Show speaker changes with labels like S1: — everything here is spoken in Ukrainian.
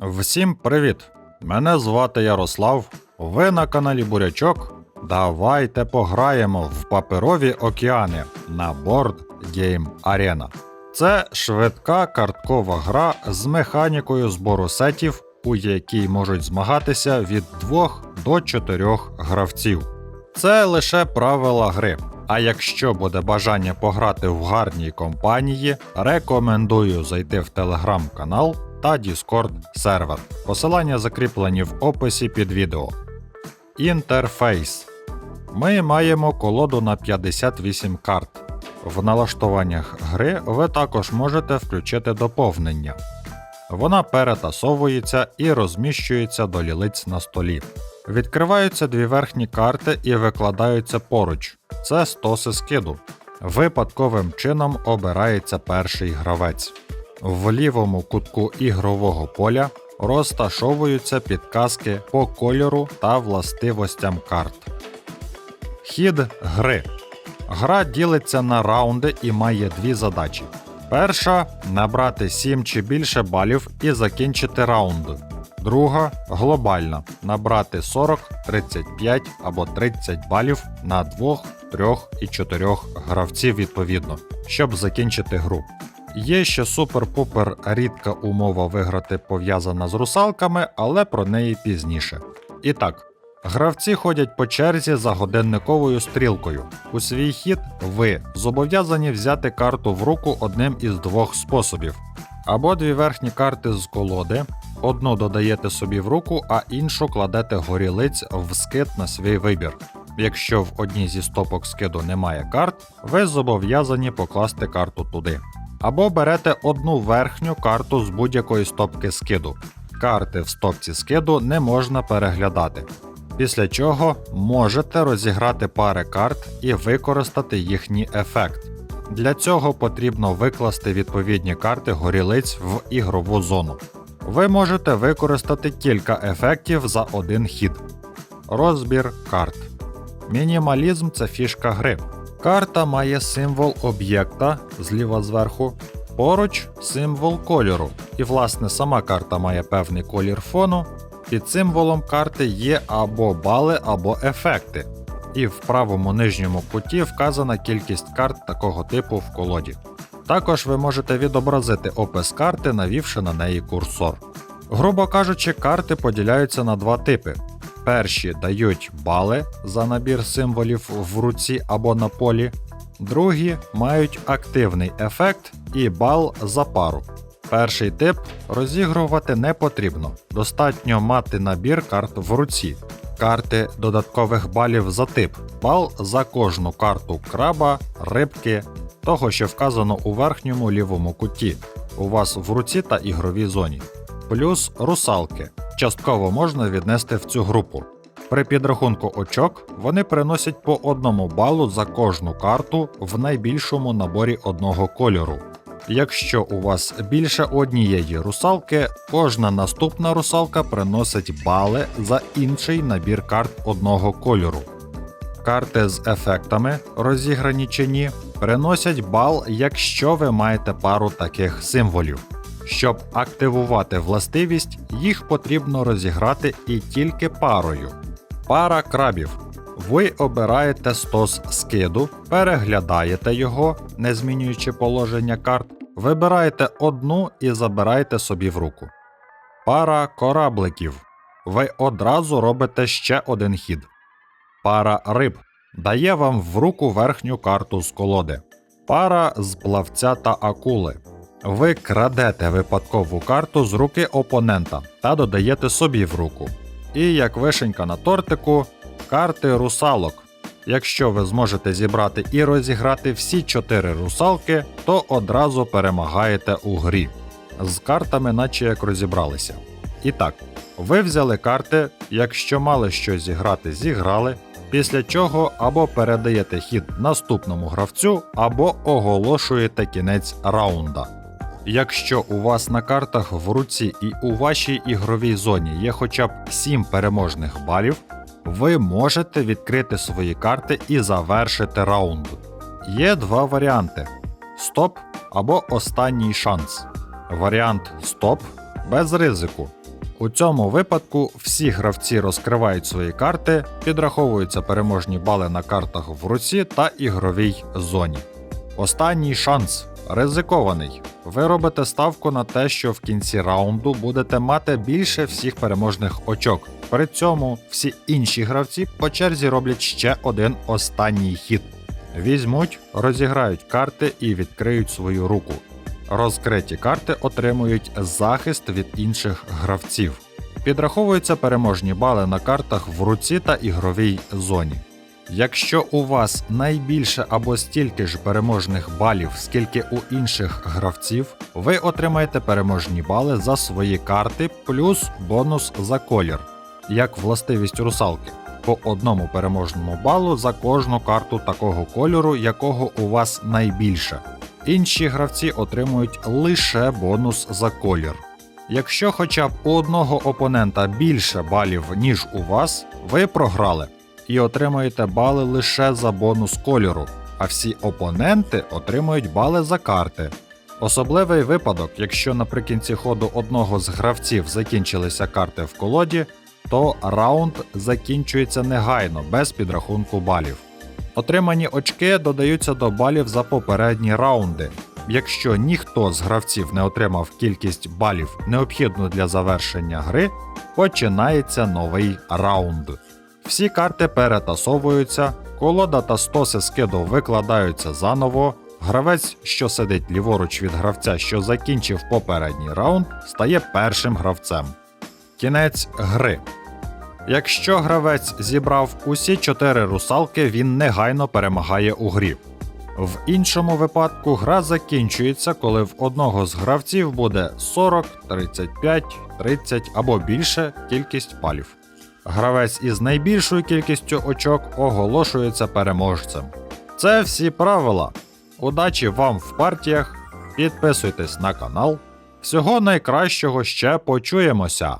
S1: Всім привіт! Мене звати Ярослав. Ви на каналі Бурячок. Давайте пограємо в паперові океани на Board Game Arena. Це швидка карткова гра з механікою збору сетів, у якій можуть змагатися від 2 до 4 гравців. Це лише правила гри. А якщо буде бажання пограти в гарній компанії, рекомендую зайти в телеграм-канал та Discord сервер. Посилання закріплені в описі під відео. Інтерфейс. Ми маємо колоду на 58 карт. В налаштуваннях гри ви також можете включити доповнення. Вона перетасовується і розміщується до лілиць на столі. Відкриваються дві верхні карти і викладаються поруч. Це стоси скиду. Випадковим чином обирається перший гравець. В лівому кутку ігрового поля розташовуються підказки по кольору та властивостям карт. Хід гри. Гра ділиться на раунди і має дві задачі. Перша набрати 7 чи більше балів і закінчити раунд. Друга глобальна набрати 40, 35 або 30 балів на 2, 3 і 4 гравців відповідно, щоб закінчити гру. Є ще супер-пупер рідка умова виграти пов'язана з русалками, але про неї пізніше. І так, гравці ходять по черзі за годинниковою стрілкою. У свій хід ви зобов'язані взяти карту в руку одним із двох способів. Або дві верхні карти з колоди, одну додаєте собі в руку, а іншу кладете горілиць в скид на свій вибір. Якщо в одній зі стопок скиду немає карт, ви зобов'язані покласти карту туди. Або берете одну верхню карту з будь-якої стопки скиду. Карти в стопці скиду не можна переглядати. Після чого можете розіграти пари карт і використати їхній ефект. Для цього потрібно викласти відповідні карти горілиць в ігрову зону. Ви можете використати кілька ефектів за один хід. Розбір карт. Мінімалізм це фішка гри. Карта має символ об'єкта зліва зверху, поруч символ кольору. І, власне, сама карта має певний колір фону. Під символом карти є або бали, або ефекти. І в правому нижньому куті вказана кількість карт такого типу в колоді. Також ви можете відобразити опис карти, навівши на неї курсор. Грубо кажучи, карти поділяються на два типи. Перші дають бали за набір символів в руці або на полі, другі мають активний ефект і бал за пару. Перший тип розігрувати не потрібно, достатньо мати набір карт в руці. Карти додаткових балів за тип, бал за кожну карту краба, рибки, того, що вказано у верхньому лівому куті, у вас в руці та ігровій зоні. Плюс русалки. Частково можна віднести в цю групу. При підрахунку очок вони приносять по одному балу за кожну карту в найбільшому наборі одного кольору. Якщо у вас більше однієї русалки, кожна наступна русалка приносить бали за інший набір карт одного кольору. Карти з ефектами, розіграні чи ні, приносять бал, якщо ви маєте пару таких символів. Щоб активувати властивість, їх потрібно розіграти і тільки парою. Пара крабів. Ви обираєте стос скиду, переглядаєте його, не змінюючи положення карт, вибираєте одну і забираєте собі в руку. Пара корабликів. Ви одразу робите ще один хід. Пара риб дає вам в руку верхню карту з колоди. Пара з плавця та акули. Ви крадете випадкову карту з руки опонента та додаєте собі в руку. І як вишенька на тортику, карти русалок. Якщо ви зможете зібрати і розіграти всі чотири русалки, то одразу перемагаєте у грі. З картами, наче як розібралися. І так, ви взяли карти, якщо мали щось зіграти, зіграли, після чого або передаєте хід наступному гравцю, або оголошуєте кінець раунда. Якщо у вас на картах в руці і у вашій ігровій зоні є хоча б 7 переможних балів, ви можете відкрити свої карти і завершити раунд. Є два варіанти: стоп або останній шанс. Варіант стоп без ризику. У цьому випадку всі гравці розкривають свої карти, підраховуються переможні бали на картах в руці та ігровій зоні. Останній шанс ризикований. Ви робите ставку на те, що в кінці раунду будете мати більше всіх переможних очок. При цьому всі інші гравці по черзі роблять ще один останній хід. Візьмуть, розіграють карти і відкриють свою руку. Розкриті карти отримують захист від інших гравців. Підраховуються переможні бали на картах в руці та ігровій зоні. Якщо у вас найбільше або стільки ж переможних балів, скільки у інших гравців, ви отримаєте переможні бали за свої карти плюс бонус за колір, як властивість русалки, по одному переможному балу за кожну карту такого кольору, якого у вас найбільше. Інші гравці отримують лише бонус за колір. Якщо хоча б у одного опонента більше балів, ніж у вас, ви програли і отримуєте бали лише за бонус кольору, а всі опоненти отримують бали за карти. Особливий випадок, якщо наприкінці ходу одного з гравців закінчилися карти в колоді, то раунд закінчується негайно, без підрахунку балів. Отримані очки додаються до балів за попередні раунди. Якщо ніхто з гравців не отримав кількість балів, необхідну для завершення гри, починається новий раунд. Всі карти перетасовуються, колода та стоси скиду викладаються заново. Гравець, що сидить ліворуч від гравця, що закінчив попередній раунд, стає першим гравцем. Кінець гри. Якщо гравець зібрав усі чотири русалки, він негайно перемагає у грі. В іншому випадку гра закінчується, коли в одного з гравців буде 40, 35, 30 або більше кількість палів. Гравець із найбільшою кількістю очок оголошується переможцем. Це всі правила. Удачі вам в партіях. Підписуйтесь на канал. Всього найкращого ще почуємося!